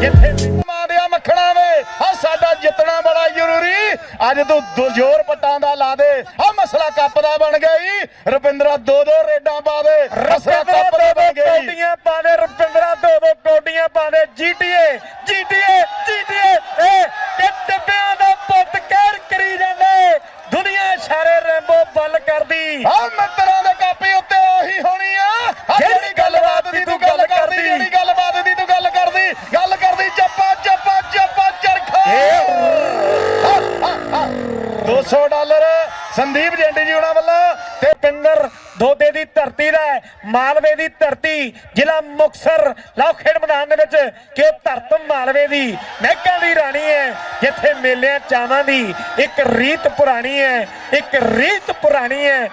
ਜਿੱਥੇ ਮਾਰਿਆ ਮੱਖਣਾ ਵੇ ਆ ਬੜਾ ਜ਼ਰੂਰੀ। ਅੱਜ ਤੂੰ ਪੱਟਾਂ ਦਾ ਲਾ ਦੇ। ਆ ਮਸਲਾ ਕੱਪ ਦਾ ਬਣ ਗਈ ਰੁਪਿੰਦਰਾ ਦੋ ਦੋ ਰੇਡਾਂ ਪਾਵੇ ਮਸਲਾ ਕੱਪ ਦਾ ਬਣ ਗਈ ਕੋਟੀਆਂ ਪਾਵੇ ਰੁਪਿੰਦਰਾ ਦੋ ਦੋ ਕੋਟੀਆਂ ਪਾਵੇ ਜੀਟੀਏ ਜੀਟੀਏ ਜੀਟੀਏ। ਏ ਟਿੱਬਿਆਂ ਦਾ ਪੁੱਤ ਕਹਿਰ ਕਰੀ ਜਾਂਦੇ। ਦੁਨੀਆ ਸਾਰੇ ਰੈਂਬੋ ਬੱਲ ਕਰਦੀ। ਆ ਮਿੱਤਰਾ 200 ਡਾਲਰ। ਸੰਦੀਪ ਜੈਂਟੀ ਜੀ ਉਹਨਾਂ ਵੱਲੋਂ ਤੇ ਪਿੰਦਰ ਦੋਦੇ ਦੀ ਧਰਤੀ ਦਾ ਮਾਲਵੇ ਦੀ ਧਰਤੀ, ਜ਼ਿਲ੍ਹਾ ਮੁਕਸਰ ਖੇਡ ਮੈਦਾਨ ਦੇ ਵਿੱਚ ਕਿ ਉਹ ਧਰਤ ਮਾਲਵੇ ਦੀ, ਮਹਿਕਾਂ ਦੀ ਰਾਣੀ ਹੈ, ਜਿੱਥੇ ਮੇਲਿਆਂ ਚਾਵਾਂ ਦੀ ਇੱਕ ਰੀਤ ਪੁਰਾਣੀ ਹੈ, ਇੱਕ ਰੀਤ ਪੁਰਾਣੀ ਹੈ।